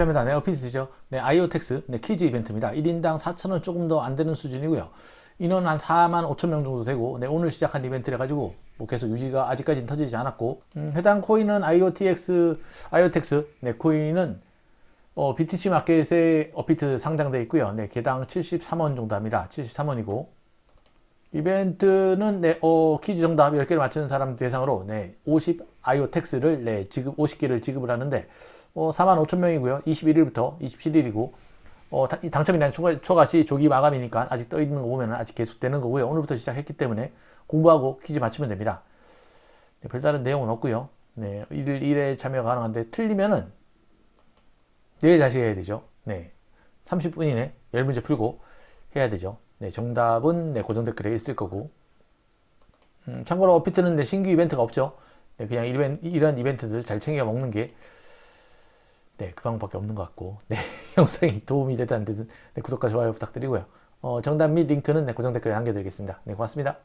감사합니다. 네, 어피스죠. 네, 아이오텍스 네, 퀴즈 이벤트입니다. 1인당 4,000원 조금 더 안 되는 수준이고요. 인원 한 4만 5천 명 정도 되고, 네, 오늘 시작한 이벤트라 가지고 뭐 계속 유지가 아직까지는 터지지 않았고, 음, 해당 코인은 IOTX, IO텍스, 네, 코인은 어, BTC 마켓에 어피트 상장돼 있고요. 네, 개당 73원 정도 합니다. 73원이고. 이벤트는 네, 어, 퀴즈 정답 10개를 맞추는 사람 대상으로 네, 50 IO텍스를 네, 지급 50개를 지급을 하는데 어, 4만 5천 명이고요. 21일부터 27일이고 어, 당첨이란 초과, 초과시 조기 마감이니까 아직 떠 있는 거 보면 아직 계속되는 거고요. 오늘부터 시작했기 때문에 공부하고 퀴즈 맞추면 됩니다. 네, 별다른 내용은 없고요. 네, 일, 일에 참여 가능한데 틀리면은 내일 다시 해야 되죠. 네. 30분 이내 10문제 풀고 해야 되죠. 네, 정답은 네, 고정 댓글에 있을 거고. 음, 참고로 어피트는 네, 신규 이벤트가 없죠. 네, 그냥 이런, 이런 이벤트들 잘 챙겨 먹는 게 네, 그 방법밖에 없는 것 같고. 네, 영상이 도움이 되든 안 되든 네, 구독과 좋아요 부탁드리고요. 어, 정답 및 링크는 네, 고정 댓글에 남겨드리겠습니다. 네, 고맙습니다.